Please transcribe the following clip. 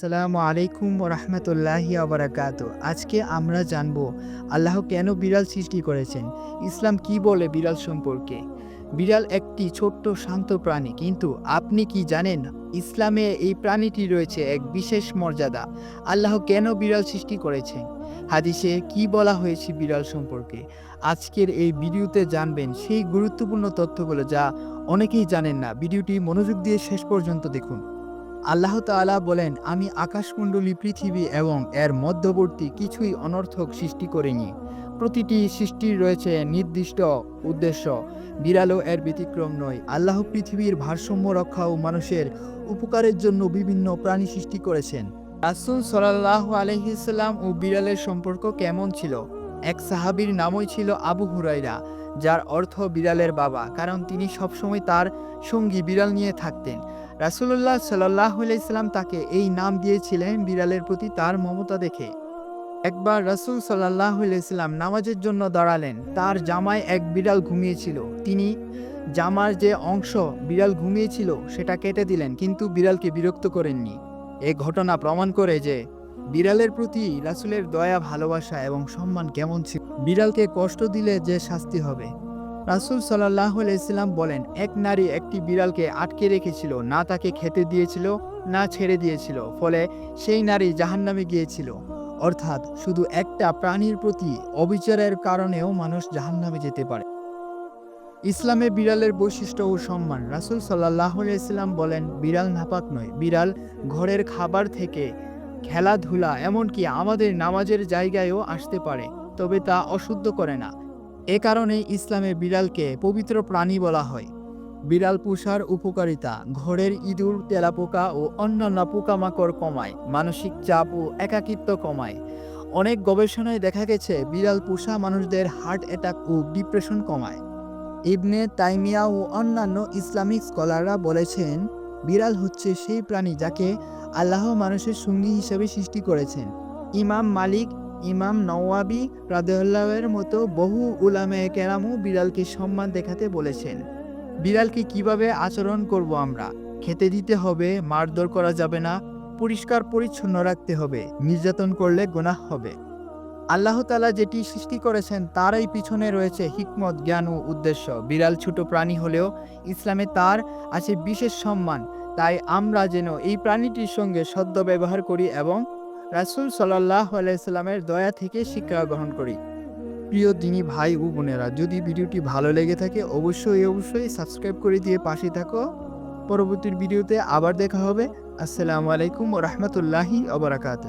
আসসালামু আলাইকুম রহমতুল্লাহি আবরাকাত আজকে আমরা জানব, আল্লাহ কেন বিড়াল সৃষ্টি করেছেন? ইসলাম কি বলে বিড়াল সম্পর্কে? বিড়াল একটি ছোট্ট শান্ত প্রাণী, কিন্তু আপনি কি জানেন, ইসলামে এই প্রাণীটি রয়েছে এক বিশেষ মর্যাদা। আল্লাহ কেন বিড়াল সৃষ্টি করেছেন? হাদিসে কি বলা হয়েছে বিড়াল সম্পর্কে? আজকের এই ভিডিওতে জানবেন সেই গুরুত্বপূর্ণ তথ্যগুলো যা অনেকেই জানেন না। ভিডিওটি মনোযোগ দিয়ে শেষ পর্যন্ত দেখুন। আল্লাহ তাআলা বলেন, আমি আকাশমণ্ডলী পৃথিবী এবং এর মধ্যবর্তী কিছুই অনর্থক সৃষ্টি করিনি। প্রতিটি সৃষ্টির রয়েছে নির্দিষ্ট উদ্দেশ্য। বিড়ালও এর ব্যতিক্রম নয়। আল্লাহ পৃথিবীর ভারসাম্য রক্ষা ও মানুষের উপকারের জন্য বিভিন্ন প্রাণী সৃষ্টি করেছেন। রাসুল সাল্লাহ আলহিসাল্লাম ও বিড়ালের সম্পর্ক কেমন ছিল? এক সাহাবীর নামই ছিল আবু হুরাইরা যার অর্থ বিড়ালের বাবা, কারণ তিনি সবসময় তার সঙ্গী বিড়াল নিয়ে থাকতেন। রাসুল্লাহ সাল্লাহ ইসলাম তাকে এই নাম দিয়েছিলেন বিড়ালের প্রতি তার মমতা দেখে। একবার রাসুল সাল্লাহ ইসলাম নামাজের জন্য দাঁড়ালেন, তার জামায় এক বিড়াল ঘুমিয়েছিল। তিনি জামার যে অংশ বিড়াল ঘুমিয়েছিল, সেটা কেটে দিলেন, কিন্তু বিড়ালকে বিরক্ত করেননি। এ ঘটনা প্রমাণ করে যে বিড়ালের প্রতি রাসুলের দয়া, ভালোবাসা এবং সম্মান কেমন ছিল? বিড়ালকে কষ্ট দিলে যে শাস্তি হবে? রাসুল সাল্লাহ ইসলাম বলেন, এক নারী একটি বিড়ালকে আটকে রেখেছিল, না তাকে খেতে দিয়েছিল, না ছেড়ে দিয়েছিল, ফলে সেই নারী জাহান্নামে গিয়েছিল। অর্থাৎ শুধু একটা প্রাণীর প্রতি অবিচারের কারণেও মানুষ জাহান্নামে যেতে পারে। ইসলামে বিড়ালের বৈশিষ্ট্য ও সম্মান। রাসুল সাল্লাহ ইসলাম বলেন, বিড়াল নাপাক নয়। বিড়াল ঘরের খাবার থেকে খেলাধুলা এমনকি আমাদের নামাজের জায়গায়ও আসতে পারে, তবে তা অশুদ্ধ করে না। এ কারণে ইসলামে বিড়ালকে পবিত্র প্রাণী বলা হয়। বিড়াল পোষার উপকারিতা ঘরের ইঁদুর, তেলাপোকা ও অন্যান্য পোকামাকড় কমায়, মানসিক চাপ ও একাকিত্ব কমায়। অনেক গবেষণায় দেখা গেছে, বিড়াল পোষা মানুষদের হার্ট অ্যাটাক ও ডিপ্রেশন কমায়। ইবনে তাইমিয়া ও অন্যান্য ইসলামিক স্কলাররা বলেছেন, বিড়াল হচ্ছে সেই প্রাণী যাকে আল্লাহ মানুষের সঙ্গী হিসেবে সৃষ্টি করেছেন। ইমাম মালিক, ইমাম নওয়াবি রাদেউল্লাহের মতো বহু উলামে কেরামও বিড়ালকে সম্মান দেখাতে বলেছেন। বিড়ালকে কীভাবে আচরণ করব আমরা? খেতে দিতে হবে, মারধর করা যাবে না, পরিষ্কার পরিচ্ছন্ন রাখতে হবে, নির্যাতন করলে গুনাহ হবে। আল্লাহ তালা যেটি সৃষ্টি করেছেন তারই পিছনে রয়েছে হিকমত, জ্ঞান ও উদ্দেশ্য। বিড়াল ছোট প্রাণী হলেও ইসলামে তার আছে বিশেষ সম্মান তাই আমরা যেন এই প্রাণীটির সঙ্গে সদ্য ব্যবহার করি এবং রাসুল সাল্লাহ আলাইসাল্লামের দয়া থেকে শিক্ষা গ্রহণ করি। প্রিয় দিনী ভাই ও বোনেরা, যদি ভিডিওটি ভালো লেগে থাকে, অবশ্যই অবশ্যই সাবস্ক্রাইব করে দিয়ে পাশে থাকো। পরবর্তী ভিডিওতে আবার দেখা হবে। আসসালামু আলাইকুম রহমতুল্লাহি আবরাকাত